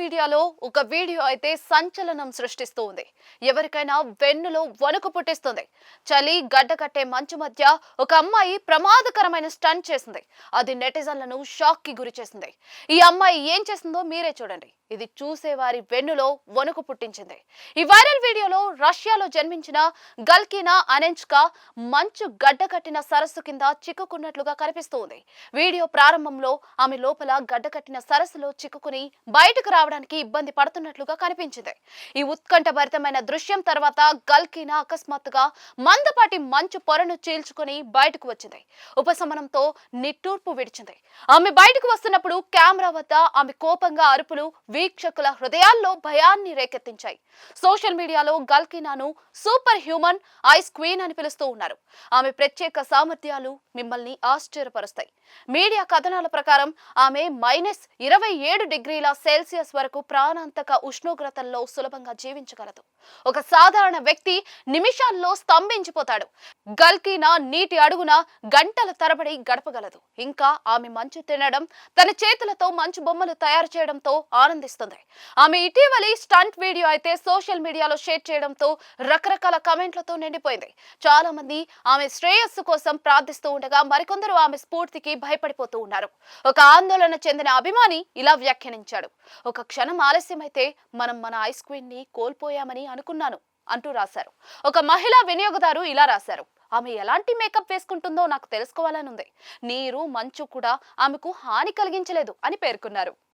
మీడియాలో ఒక వీడియో అయితే సంచలనం సృష్టిస్తూ ఉంది ఎవరికైనా వెన్నులో వణుకు పుట్టిస్తుంది. చలి గడ్డ కట్టే మంచు మధ్య ఒక అమ్మాయి ప్రమాదకరమైన స్టంట్ చేసింది. అది నెటిజన్లను షాక్కి గురి చేసింది. ఈ అమ్మాయి ఏం చేసిందో మీరే చూడండి. ఇది చూసేవారి వెన్నులో వణుకు పుట్టించింది. ఈ వైరల్ వీడియోలో రష్యాలో జన్మించిన గల్కినా అనెంచ్కా మంచు గడ్డ కట్టిన సరస్సు కింద చిక్కుకున్నట్లుగా కనిపిస్తోంది. వీడియో ప్రారంభంలో ఆమె లోపల గడ్డ కట్టిన సరస్సులో చిక్కుకుని బయటకు రావడానికి ఇబ్బంది పడుతున్నట్లుగా కనిపించింది. ఈ ఉత్కంఠభరితమైన దృశ్యం తర్వాత గల్కినా అకస్మాత్తుగా మందపాటి మంచు పొరను చీల్చుకుని బయటకు వచ్చింది. ఉపశమనంతో నిట్టూర్పు విడిచింది. ఆమె బయటకు వస్తున్నప్పుడు కెమెరా వద్ద ఆమె కోపంగా అరుపులు వీక్షకుల హృదయాల్లో భయాన్ని రేకెత్తించాయి. సోషల్ మీడియాలో గల్కినాను సూపర్ హ్యూమన్ ఐస్ క్వీన్ అని పిలుస్తూ ఉన్నారు. ఆమె ప్రత్యేక సామర్థ్యాలు మిమ్మల్ని ఆశ్చర్యపరుస్తాయి. మీడియా కథనాల ప్రకారం ఆమె మైనస్ ఇరవై ఏడు డిగ్రీల సెల్సియస్ వరకు ప్రాణాంతక ఉష్ణోగ్రతల్లో సులభంగా జీవించగలదు. ఒక సాధారణ వ్యక్తి నిమిషాల్లో స్తంభించిపోతాడు. గల్కినా నీటి అడుగున గంటల తరబడి గడపగలదు. ఇంకా ఆమె మంచు తినడం తన చేతులతో మంచు బొమ్మలు తయారు చేయడంతో ఆనందిస్తుంది ఆమె ఇటీవలి స్టంట్ వీడియో అయితే సోషల్ మీడియాలో షేర్ చేయడంతో రకరకాల కమెంట్లతో నిండిపోయింది. చాలా మంది ఆమె శ్రేయస్సు కోసం ప్రార్థిస్తూ ఉండగా మరికొందరు ఆమె స్ఫూర్తికి భయపడిపోతూ ఉన్నారు. ఒక ఆందోళన చెందిన అభిమాని ఇలా వ్యాఖ్యానించాడు. ఒక క్షణం ఆలస్యమైతే మనం మన ఐస్ క్వీన్ని కోల్పోయామని అనుకున్నాను అంటూ రాశారు. ఒక మహిళా వినియోగదారు ఇలా రాశారు. ఆమె ఎలాంటి మేకప్ వేసుకుంటుందో నాకు తెలుసుకోవాలని ఉంది. నీరు మంచు కూడా ఆమెకు హాని కలిగించలేదు అని పేర్కొన్నారు.